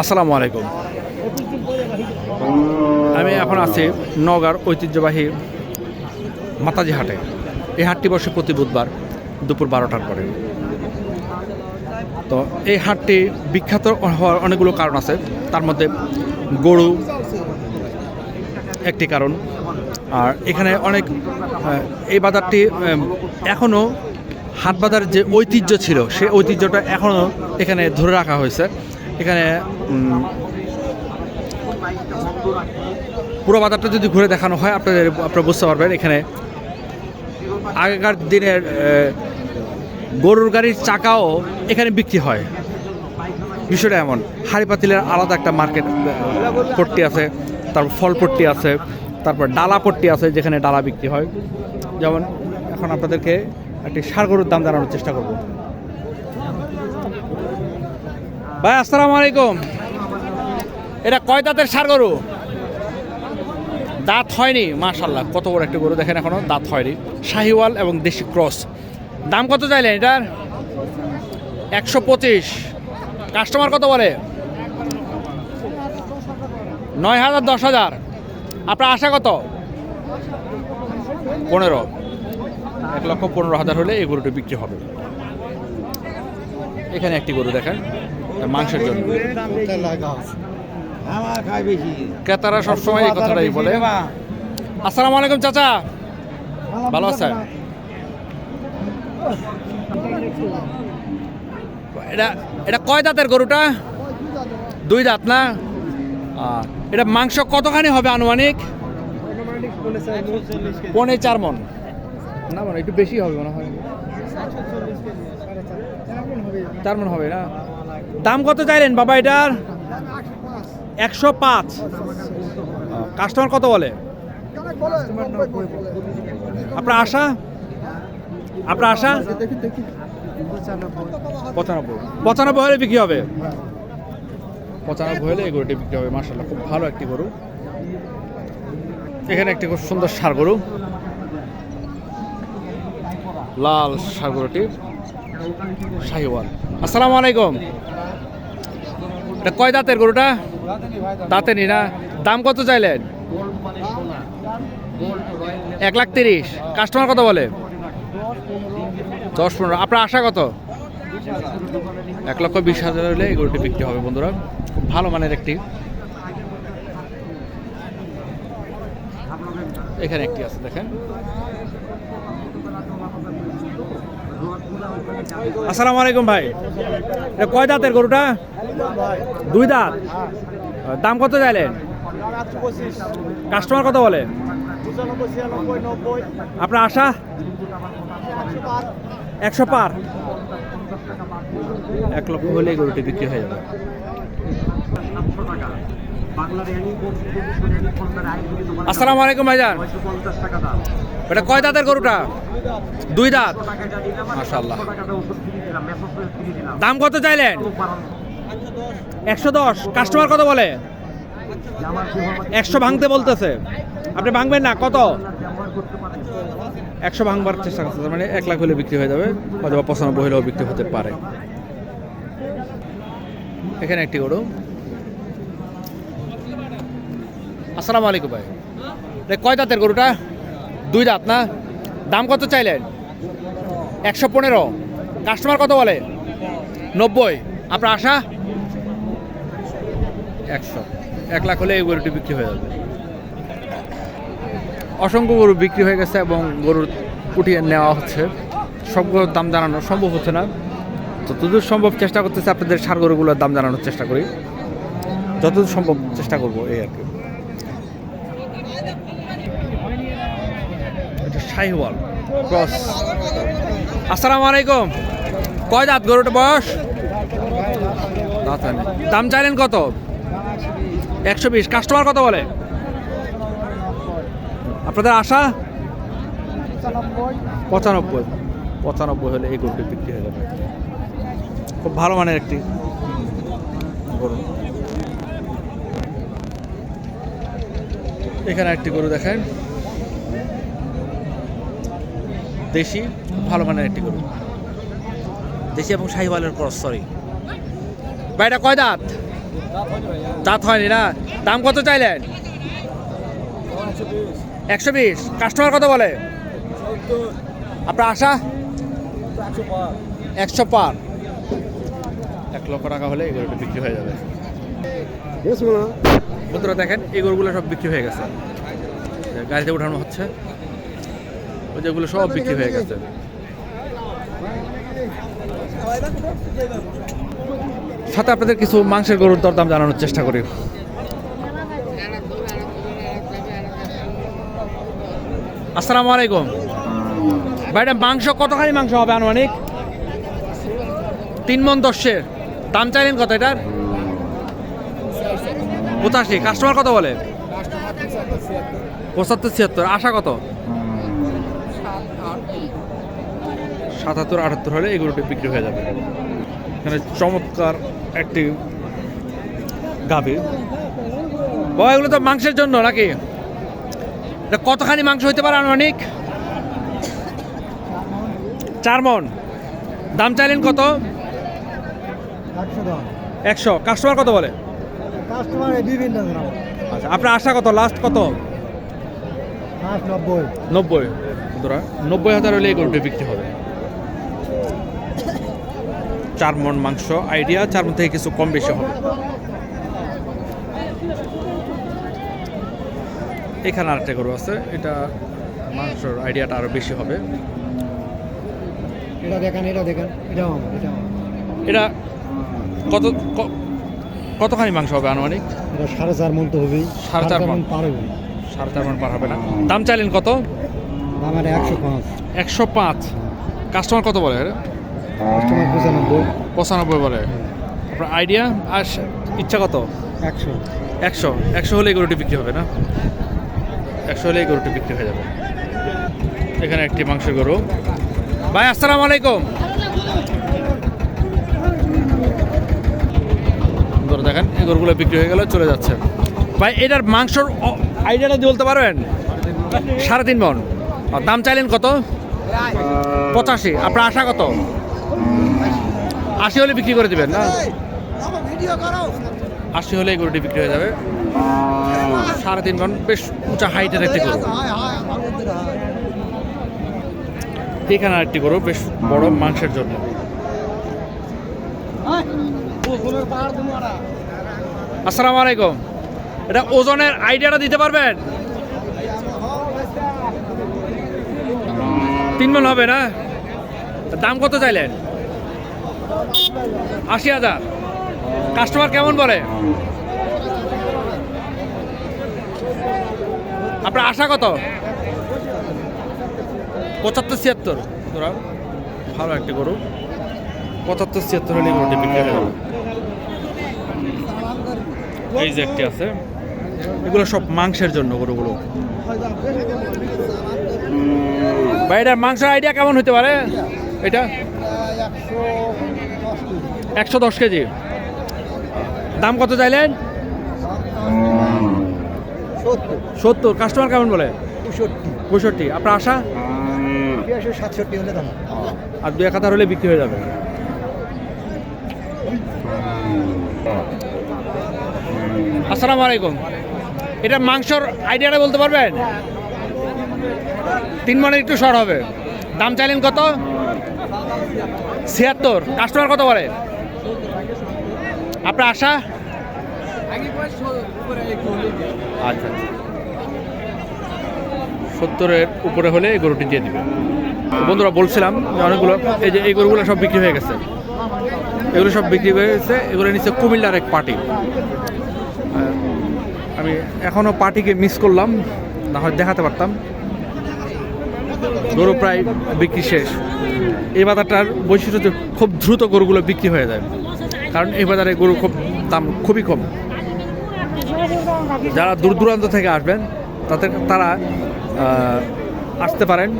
আসসালামু আলাইকুম। আমি এখন আছি নগার ঐতিহ্যবাহী মাতাজি হাটে। এই হাটটি বসে প্রতি বুধবার দুপুর বারোটার পরে। তো এই হাটটি বিখ্যাত হওয়ার অনেকগুলো কারণ আছে। তার মধ্যে গরু একটি কারণ। আর এখানে অনেক এই বাজারটি এখনও হাট বাজারের যে ঐতিহ্য ছিল, সেই ঐতিহ্যটা এখনও এখানে ধরে রাখা হয়েছে। এখানে পুরো বাজারটা যদি ঘুরে দেখানো হয়, আপনাদের, আপনারা বুঝতে পারবেন, এখানে আগেকার দিনের গরুর গাড়ির চাকাও এখানে বিক্রি হয়। বিষয়টা এমন হাড়ি পাতিলের আলাদা একটা মার্কেট পট্টি আছে, তারপর ফল পট্টি আছে, তারপর ডালা পট্টি আছে, যেখানে ডালা বিক্রি হয়। যেমন, এখন আপনাদেরকে একটি ষাড় গরুর দাম জানানোর চেষ্টা করব। ভাই, আসসালামু আলাইকুম। এটা কয় দাঁতের ষাড় গরু? দাঁত হয়নি মাশাল্লাহ কত বড় একটা গরু দেখেন এখনও, দাঁত হয়নি। শাহিওয়াল এবং দেশি ক্রস। দাম কত চাইলেন এটার? একশো পঁচিশ। কাস্টমার কত বলে? নয় হাজার, দশ হাজার। আপনার আশা কত? পনেরো। এক লক্ষ পনেরো হাজার হলে এই গরুটি বিক্রি হবে। এখানে একটি গরু দেখেন মাংসের জন্য। ক্রেতারা সবসময় এই কথাটাই বলে। আসসালামু আলাইকুম, চাচা। ভালো আছেন? এটা এটা কয় দাঁতের গরুটা? দুই দাঁত না? এটা মাংস কতখানি হবে আনুমানিক? পনে চার মন। না মানে একটু বেশি হবে মনে হয়। চার মন হবে না? দাম কত চাইলেন বাবা এটার? একশো পাঁচ। কাস্টমার কত বলে? আপনার আশা? আপনার আশা? পঁচানব্বই। পঁচানব্বই হলে বিক্রি হবে? পঁচানব্বই হলে এই গরুটি বিক্রি হবে মার্শাল্লাহ খুব ভালো একটি গরু। এখানে একটি খুব সুন্দর সার গরু। লাল সার গরুটি শাহিওয়াল। আসসালামু আলাইকুম। কয় দাঁতের গরুটা? দাঁতে নি। না দাম কত চাইলেন? এক লাখ তিরিশ। কাস্টমার কত বলে? দশ পনেরো। আপনার আশা কত? এক লক্ষ বিশ হাজার হলে এই গরুটি বিক্রি হবে বন্ধুরা। ভালো মানের একটি। এখানে একটি আছে, দেখেন। আসসালামু আলাইকুম ভাই। এটা কয় দাঁতের গরুটা? দুই দাঁত। দাম কত চাইলেন? কাস্টমার কত বলে? আপনার আশা? একশো পার। এক লক্ষ হলে গরুটি বিক্রি হয়ে যাবে। আসসালামু আলাইকুম ভাইজান। এটা কয় দাঁতের গরুটা? দুই দাঁত? মাশাল্লাহ দাম কত চাইলেন? একশো দশ। কাস্টমার কত বলে? একশো ভাঙতে বলতেছে। আপনি ভাঙবেন না? কত? একশো ভাঙবার চেষ্টা করতেছে মানে এক লাখ হলে বিক্রি হয়ে যাবে, অথবা পঁচানব্বই হলেও বিক্রি হতে পারে। এখানে একটি গরু। আসসালামু আলাইকুম ভাই, কয় দাঁতের গরুটা? দুই দাঁত না? দাম কত চাইলেন? একশো পনেরো। কাস্টমার কত বলে? নব্বই। আপনার আশা? একশো। এক লাখ হলে এই গরুটি বিক্রি হয়ে যাবে। অসংখ্য গরু বিক্রি হয়ে গেছে এবং গরুর উঠিয়ে নেওয়া হচ্ছে। সব গরুর দাম জানানো সম্ভব হচ্ছে না। যতদূর সম্ভব চেষ্টা করতেছে আপনাদের সার গরুগুলোর দাম জানানোর চেষ্টা করি। যতদূর সম্ভব চেষ্টা করব, এই আর কি। শাহিওয়াল। ক্রস। আসসালামু আলাইকুম। কয় দাঁত গরুটা বয়স? দাম চাইলেন কত? একশো বিশ। কাস্টমার কত বলে? আপনাদের আশা? পঁচানব্বই। পঁচানব্বই হলে এই গরুটি বিক্রি হয়ে যাবে। খুব ভালো মানের একটি গরু। এখানে একটি গরু দেখেন। দেশি ভালো মানের একটি গরু। দেশি এবং শাহিওয়ালের ক্রস সরি ভাই এটা কয় দাঁত? দাঁত হয়নি না? দাম কত চাইলেন? একশো বিশ। কাস্টমার কত বলে? আপনার আশা? একশো পার। এক লক্ষ টাকা হলে এগুলোটা বিক্রি হয়ে যাবে। বন্ধুরা দেখেন এই গরুগুলো সব বিক্রি হয়ে গেছে। গাড়িতে উঠানো হচ্ছে। ওই যেগুলো সব বিক্রি হয়ে গেছে। সাথে আপনাদের কিছু মাংসের গরুর দরদাম জানানোর চেষ্টা করি। আসসালামু আলাইকুম। ভাইটা মাংস কতখানি মাংস হবে আনুমানিক? তিন মন দশের দাম চাইলেন কত এটার? পঁচাশি। কাস্টমার কত বলে? পঁচাত্তর, ছিয়াত্তর। আশা কত? সাতাত্তর আটাত্তর হলে এই গরুটি বিক্রি হয়ে যাবে। এখানে চমৎকার একটি গাভী। বাবা এগুলো তো মাংসের জন্য নাকি? এটা কতখানি মাংস হইতে পারে আনুমানিক? চার মন। দাম চাইলেন কত? একশো কাস্টমার কত বলে? কাস্টমার বিভিন্ন আচ্ছা আপনার আশা কত? লাস্ট কত? নব্বই। বন্ধুরা নব্বই হাজার হলে এই গরুটি বিক্রি হবে। চার মন মাংস আইডিয়া চার মন থেকে কিছু কম বেশি হবে। এখানে আরেকটা গরু আছে এটা মাংসর আইডিয়াটা আরও বেশি হবে। এটা দেখেন এটা দেখেন এটাও এটা কত কতখানি মাংস হবে আনুমানিক? এটা সাড়ে চার মন তো হবেই। সাড়ে চার মণ। পার হবে সাড়ে চার মন পার হবে না। দাম চাইলেন কত? দাম এটা একশো পাঁচ। একশো পাঁচ। কাস্টমার কত বলে? কাস্টমার পঁচানব্বই। পঁচানব্বই বলে। আপনার আইডিয়া আর ইচ্ছা কত? একশো। একশো। একশো হলে গরুটি বিক্রি হবে না? একশো হলে গরুটি বিক্রি হয়ে যাবে। এখানে একটি মাংসের গরু। ভাই আসসালামু আলাইকুম। দেখেন এই গরুগুলো বিক্রি হয়ে গেলে চলে যাচ্ছে। ভাই এটার মাংসর আইডিয়াটা বলতে পারবেন সাড়ে তিন মন দাম চাইলেন কত পঁচাশি আপনার আশা কত আশি হলে বিক্রি করে দেবেন না আশি হলে এই গরুটি বিক্রি হয়ে যাবে সাড়ে তিন মন বেশ উঁচা হাইটের একটি গরু এখানে আরেকটি গরু বেশ বড় মাংসের জন্য আসসালামু আলাইকুম এটা ওজনের আইডিয়াটা দিতে পারবেন? তিন মন হবে না? দাম কত চাইলেন? আশি হাজার। কাস্টমার কেমন বলে? আপনার আশা কত? পঁচাত্তর, ছিয়াত্তর। তোরা ভালো একটা গরু। পঁচাত্তর, ছিয়াত্তর হলে গরুটি এই যে একটি আছে। এগুলো সব মাংসের জন্য গরুগুলো। ভাই এটার মাংসের আইডিয়া কেমন হতে পারে? এটা? একশো দশ কেজি। দাম কত চাইলেন? সত্তর। কাস্টমার কেমন বলে? পঁয়ষট্টি। আপনার আশা? আর দু এক হাজার হলে বিক্রি হয়ে যাবে। আসসালামু আলাইকুম। এটা মাংসর আইডিয়াটা বলতে পারবেন? তিন মনের একটু শর্ট হবে। দাম চাইলেন কত? ছিয়াত্তর। কাস্টমার কত বলে? আপনার আশা? আচ্ছা আচ্ছা। সত্তরের উপরে হলে এই গরুটি দিয়ে দিবে। বন্ধুরা, বলছিলাম যে অনেকগুলো, এই যে এই গরুগুলো সব বিক্রি হয়ে গেছে। এগুলো সব বিক্রি হয়ে গেছে, এগুলো নিচ্ছে কুমিল্লার এক পার্টি। আমি এখনও পার্টিকে মিস করলাম, না হয় দেখাতে পারতাম। গরু প্রায় বিক্রি শেষ। এই বাজারটার বৈশিষ্ট্য খুব দ্রুত গরুগুলো বিক্রি হয়ে যায়। কারণ এই বাজারে গরু খুব দাম খুবই কম। যারা দূর দূরান্ত থেকে আসবেন, তাদের তারা আসতে পারেন।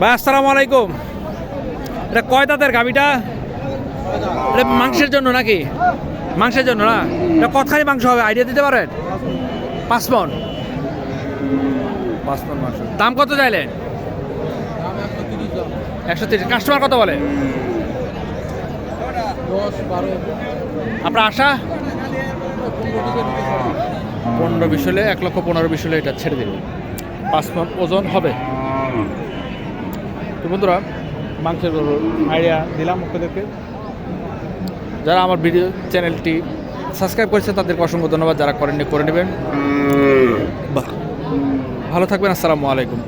ভাই, আসসালামু আলাইকুম। এটা কয় দাঁতের গাবিটা এটা মাংসের জন্য নাকি? মাংসের জন্য না? এটা কতখানি মাংস হবে? আইডিয়া দিতে পারেন? পাঁচ মন পাঁচ মাংস। দাম কত চাইলেন? একশো তিরিশ। কাস্টমার কত বলে? আপনার আশা? পনেরো বিশ হলে এক লক্ষ পনেরো বিশ হলে এটা ছেড়ে দেবে পাঁচ মন ওজন হবে। তো বন্ধুরা মাংসের আইডিয়া দিলাম আপনাদেরকে। যারা আমার ভিডিও চ্যানেলটি সাবস্ক্রাইব করেছে তাদেরকে অসংখ্য ধন্যবাদ যারা করেননি করে নেবেন। বাহ। ভালো থাকবেন আসসালামু আলাইকুম।